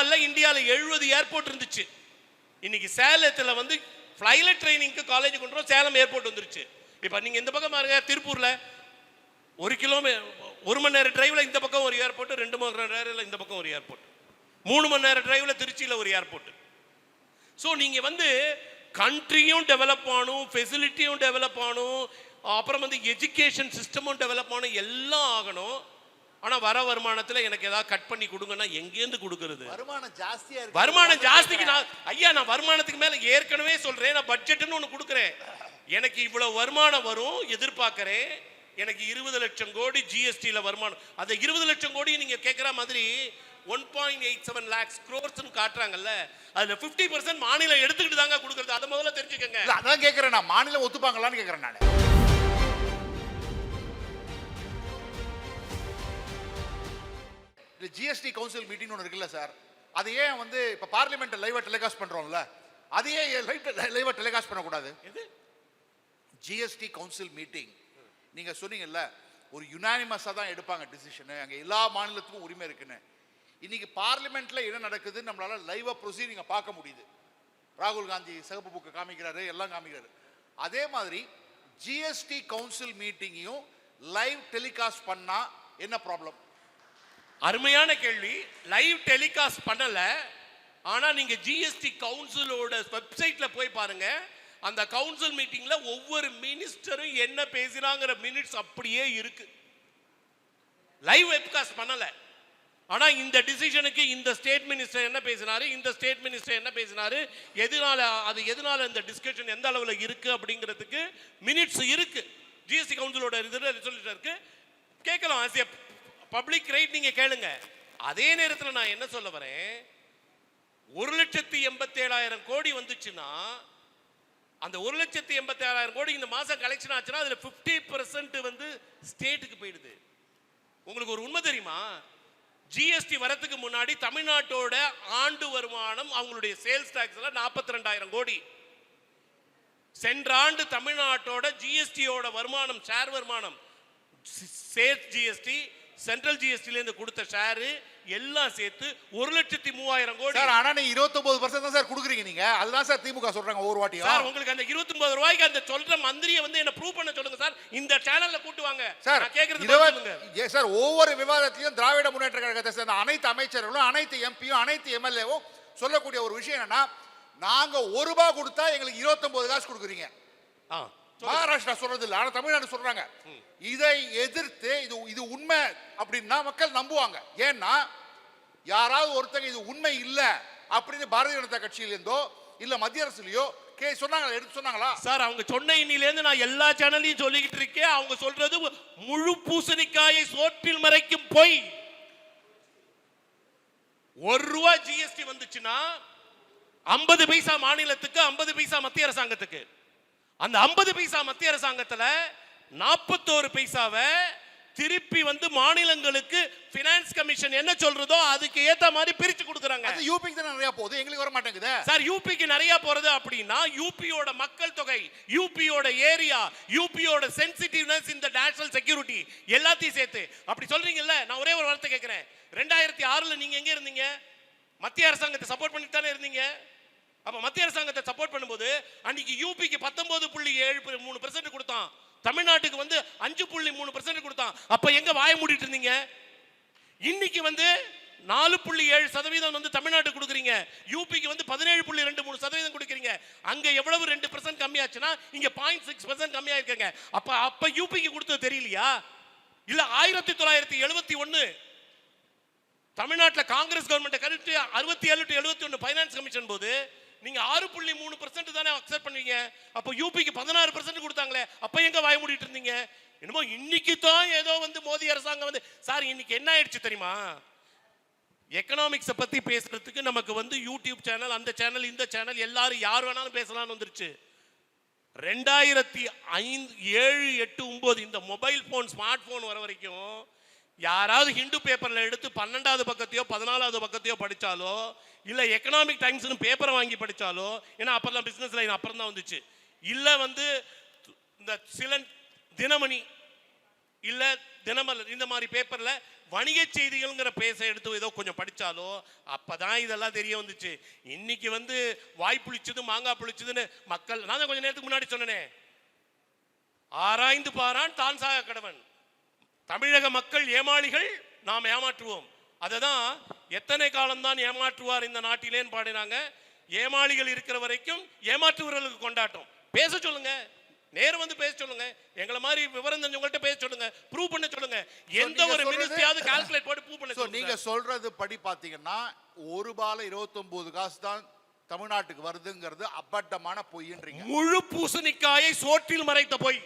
வாழ்நாளில் இந்தியாவில் எழுபது ஏர்போர்ட் இருந்துச்சு. இன்னைக்கு சேலத்தில் வந்து ஃப்ளைலட் ட்ரைனிங்க்கு காலேஜ் கொண்டு வரோம் சேலம் ஏர்போர்ட் வந்துருச்சு. இப்போ நீங்கள் இந்த பக்கம் பாருங்க திருப்பூரில் ஒரு கிலோமீ ஒரு மணி நேரம் டிரைவில் இந்த பக்கம் ஒரு ஏர்போர்ட் ரெண்டு மணி நேரம் இந்த பக்கம் ஒரு ஏர்போர்ட். மூணு மணி நேரம் டிரைவில் திருச்சியில் ஒரு ஏர்போர்ட். ஸோ நீங்கள் வந்து கண்ட்ரியும் டெவலப் ஆகணும் ஃபெசிலிட்டியும் டெவலப் ஆகணும் அப்புறம் வந்து எஜுகேஷன் சிஸ்டமும் டெவலப் ஆகணும் எல்லாம் ஆகணும். ஆனால் வர வருமானத்தில் எனக்கு ஏதாவது கட் பண்ணி கொடுங்கன்னா எங்கேருந்து கொடுக்கறது? வருமானம் ஜாஸ்தியா இருக்கு. வருமானம் ஜாஸ்திக்கு நான் ஐயா நான் வருமானத்துக்கு மேல ஏற்கனவே சொல்றேன் நான் பட்ஜெட்னு ஒன்று கொடுக்குறேன். எனக்கு இவ்வளவு வருமானம் வரும் எதிர்பார்க்கறேன். எனக்கு இருபது லட்சம் கோடி ஜிஎஸ்டியில் வருமானம். அந்த இருபது லட்சம் கோடி நீங்க கேட்குற மாதிரி one point eight seven lakhs க்ரோர்ஸ்னு காட்டுறாங்கல்ல அதுல ஃபிஃப்டி பர்சன்ட் மாநிலம் எடுத்துக்கிட்டு தாங்க கொடுக்குறது. அதை முதல்ல தெரிஞ்சுக்கங்க. அதான் கேக்குறேன் நான். மாநிலம் ஒத்துப்பாங்களான்னு கேக்குறேன் நான். ஜிஎஸ்டி கவுன்சில் மீட்டிங் ஒன்று இருக்குல்ல சார் அது ஏன் வந்து இப்போ பார்லிமெண்ட் லைவா டெலிகாஸ்ட் பண்றோம்ல அது ஏன் லைவா டெலிகாஸ்ட் பண்ணக்கூடாது? ஜிஎஸ்டி கவுன்சில் மீட்டிங் நீங்க சொன்னீங்கல்ல ஒரு யுனானிமஸாக தான் எடுப்பாங்க டிசிஷனு அங்கே எல்லா மாநிலத்துக்கும் உரிமை இருக்குன்னு. இன்னைக்கு பார்லிமெண்ட்ல என்ன நடக்குதுன்னு நம்மளால லைவா ப்ரொசீடிங்க பார்க்க முடியுது. ராகுல் காந்தி சிகப்பு புக்கு காமிக்கிறாரு எல்லாம் காமிக்கிறாரு. அதே மாதிரி ஜிஎஸ்டி கவுன்சில் மீட்டிங்கையும் லைவ் டெலிகாஸ்ட் பண்ணா என்ன ப்ராப்ளம் அருமையான கேள்வி. லைவ் டெலிகாஸ்ட் பண்ணல. ஆனா நீங்க ஜிஎஸ்டி கவுன்சிலோட வெப்சைட்ல போய் பாருங்க. அந்த கவுன்சில் மீட்டிங்ல ஒவ்வொரு மினிஸ்டரும் என்ன பேசினாங்கிற மினிட்ஸ் அப்படியே இருக்கு. லைவ் வெப்காஸ்ட் பண்ணல. ஆனா இந்த டிசிஷனுக்கு இந்த ஸ்டேட் மினிஸ்டர் என்ன பேசினாரு? இந்த ஸ்டேட் மினிஸ்டர் என்ன பேசினாரு? எதனால அது எதனால இந்த டிஸ்கஷன் எந்த அளவுல இருக்கு அப்படிங்கிறதுக்கு மினிட்ஸ் இருக்கு. ஜிஎஸ்டி கவுன்சிலோட இதுல ரிசல்ட் இருக்கு. கேட்கலாம் ஆஸ் பப்ளிக் ரைட் நீங்க கேளுங்க. அதே நேரத்தில் நான் என்ன சொல்ல வரேன்? ஒரு லட்சத்தி எண்பத்தேழாயிரம் கோடி வந்துச்சுன்னா அந்த ஒரு லட்சத்தி எண்பத்தேழாயிரம் கோடி இந்த மாதம் கலெக்ஷன் ஆச்சுன்னா அதில் ஃபிஃப்டி பர்சன்ட் வந்து ஸ்டேட்டுக்கு போயிடுது. உங்களுக்கு ஒரு உண்மை தெரியுமா? ஜிஎஸ்டி வரத்துக்கு முன்னாடி தமிழ்நாட்டோட ஆண்டு வருமானம் அவங்களுடைய சேல்ஸ் டாக்ஸில் நாற்பத்தி ரெண்டாயிரம் கோடி. சென்ற ஆண்டு தமிழ்நாட்டோட ஜிஎஸ்டியோட வருமானம் ஷேர் வருமானம் சேல்ஸ் ஜிஎஸ்டி சென்ட்ரல் ஜிஎஸ்டில இருந்து கொடுத்த ஷேரு எல்லாம் சேர்த்து ஒரு லட்சத்தி மூவாயிரம் கோடி. சார் ஆனா நீங்க இருபத்தொன்பது பர்சன்ட் தான் சார் கொடுக்குறீங்க நீங்க. அதுதான் சார் திமுக சொல்றாங்க ஒவ்வொரு சார் வாட்டியும் உங்களுக்கு அந்த 29 ரூபாய்க்கு அந்த சொல்ற மந்திரியை வந்து என்ன ப்ரூவ் பண்ண சொல்லுங்க சார் இந்த சேனல்ல கூட்டு வாங்க. சார் ஏ, சார் ஒவ்வொரு விவாதத்திலையும் திராவிட முன்னேற்ற கழகத்தை சேர்ந்த அனைத்து அமைச்சர்களும் அனைத்து எம்பியும் அனைத்து எம்எல்ஏவும் சொல்லக்கூடிய ஒரு விஷயம் என்னன்னா நாங்க ஒரு ரூபாய் கொடுத்தா எங்களுக்கு 29 காசு கொடுக்குறீங்க. ஆ. மகாராஷ்டிரா சொல்றது இல்ல ஆனா தமிழ்நாடு சொல்றாங்க. இதை எதிர்த்து இது இது உண்மை அப்படின்னா மக்கள் நம்புவாங்க. ஏன்னா யாராவது ஒருத்தங்க இது உண்மை இல்ல அப்படின்னு பாரதிய ஜனதா கட்சியில இருந்தோ இல்ல மத்திய அரசுலயோ கே சொன்னாங்களா எடுத்து சொன்னாங்களா? சார் அவங்க சொன்ன இன்னிலேருந்து நான் எல்லா சேனல்லையும் சொல்லிக்கிட்டு இருக்கேன். அவங்க சொல்றது முழு பூசணிக்காயை சோற்றில் மறைக்கும் பொய். ஒரு ரூபா ஜிஎஸ்டி வந்துச்சுன்னா ஐம்பது பைசா மாநிலத்துக்கு ஐம்பது பைசா மத்திய அரசாங்கத்துக்கு. அந்த ஐம்பது பைசா மத்திய அரசாங்கத்துல நாற்பத்தோரு பைசாவை திருப்பி வந்து மாநிலங்களுக்கு பினான்ஸ் கமிஷன் என்ன சொல்றதோ அதுக்கு ஏத்த மாதிரி பிரிச்சு கொடுக்குறாங்க. அது யூபிக்கு தான் நிறைய போகுது? எங்களுக்கு வர மாட்டேங்குது. சார் யூபிக்கு நிறைய போறது அப்படின்னா யூபியோட மக்கள் தொகை யூபியோட ஏரியா யூபியோட சென்சிட்டிவ்னஸ் இந்த நேஷனல் செக்யூரிட்டி எல்லாத்தையும் சேர்த்து. அப்படி சொல்றீங்கல்ல? நான் ஒரே ஒரு வார்த்தை கேட்கிறேன் ரெண்டாயிரத்தி ஆறுல நீங்க எங்க இருந்தீங்க? மத்திய அரசாங்கத்தை சப்போர்ட் பண்ணிட்டு தானே இருந்தீங்க? அப்ப மத்திய அரசாங்கத்தை சப்போர்ட் பண்ணும்போது அன்னைக்கு யூபிக்கு பத்தொன்பது புள்ளி ஏழு மூணு பர்சன்ட் கொடுத்தான். தமிழ்நாட்டுக்கு வந்து அஞ்சு புள்ளி மூணு பெர்சென்ட் கொடுத்தான். அப்போ எங்கே வாய மூடிட்டு இருந்தீங்க? இன்னைக்கு வந்து நாலு புள்ளி ஏழு சதவீதம் வந்து தமிழ்நாட்டுக்கு கொடுக்குறீங்க. யூபிக்கு வந்து பதினேழு புள்ளி ரெண்டு மூணு சதவீதம் கொடுக்குறீங்க. அங்கே எவ்வளவு ரெண்டு பர்சன்ட் கம்மியாச்சுன்னா இங்கே பாயிண்ட் சிக்ஸ் பர்சன்ட் கம்மியாக இருக்காங்க அப்போ அப்போ யூபிக்கு கொடுத்தது தெரியலையா? இல்லை ஆயிரத்தி தொள்ளாயிரத்தி எழுபத்தி ஒன்னு. தமிழ்நாட்டில் காங்கிரஸ் கவர்மெண்ட் கருத்து அறுபத்தி ஏழு டு எழுபத்தி ஒன்று ஃபைனான்ஸ் கமிஷன் போது நீங்க ஆறு புள்ளி மூணு பர்சன்ட் தானே அக்செப்ட் பண்ணுவீங்க? அப்போ யூபிக்கு பதினாறு பர்சன்ட் கொடுத்தாங்களே அப்ப எங்க வாய மூடிட்டு இருந்தீங்க? என்னமோ இன்னைக்கு தான் ஏதோ வந்து மோடி அரசாங்கம் வந்து சார் இன்னைக்கு என்ன ஆயிடுச்சு தெரியுமா? எக்கனாமிக்ஸை பத்தி பேசுறதுக்கு நமக்கு வந்து யூடியூப் சேனல் அந்த சேனல் இந்த சேனல் எல்லாரும் யார் வேணாலும் பேசலாம்னு வந்துருச்சு. ரெண்டாயிரத்தி ஐந்து ஏழு எட்டு ஒன்பது இந்த மொபைல் ஃபோன் ஸ்மார்ட் ஃபோன் வர வரைக்கும் யாராவது ஹிந்து பேப்பரில் எடுத்து பன்னெண்டாவது பக்கத்தையோ பதினாலாவது பக்கத்தையோ படித்தாலோ இல்லை எக்கனாமிக் டைம்ஸ்னு பேப்பரை வாங்கி படித்தாலோ ஏன்னா அப்பெல்லாம் பிஸ்னஸ் லைன் அப்புறம் தான் வந்துச்சு. இல்லை வந்து இந்த சில தினமணி இல்லை தினமலர் இந்த மாதிரி பேப்பரில் வணிக செய்திகள்ங்கிற பேச எடுத்து ஏதோ கொஞ்சம் படித்தாலோ அப்போ தான் இதெல்லாம் தெரிய வந்துச்சு. இன்னைக்கு வந்து வாய் புளிச்சது மாங்காய் புளிச்சதுன்னு மக்கள் நான் தான் கொஞ்சம் நேரத்துக்கு முன்னாடி சொன்னேனே. ஆராய்ந்து பாரான் தான் சாக கடவன். தமிழக மக்கள் ஏமாளிகள் நாம் ஏமாற்றுவோம். அததான் எத்தனை காலம்தான் ஏமாற்றுவார் இந்த நாட்டிலேன்னு பாடினாங்க. ஏமாளிகள் இருக்கிற வரைக்கும் ஏமாற்றுவர்களுக்கு கொண்டாட்டம். பேச சொல்லுங்க. நேரம் வந்து பேச சொல்லுங்க. எங்களை மாதிரி விவரம் தெரிஞ்சவங்கள்ட்ட பேச சொல்லுங்க. ப்ரூவ் பண்ண சொல்லுங்க. எந்த ஒரு மினிஸ்ட்ரியாவது கால்குலேட் போட்டு ப்ரூவ் பண்ண சொல்லுங்க நீங்க சொல்றது படி பாத்தீங்கன்னா ஒரு பால 29 காசு தான் தமிழ்நாட்டுக்கு வருதுங்கிறது அப்பட்டமான பொய்ன்றீங்க. முழு பூசணிக்காயை சோற்றில் மறைத்த போய்.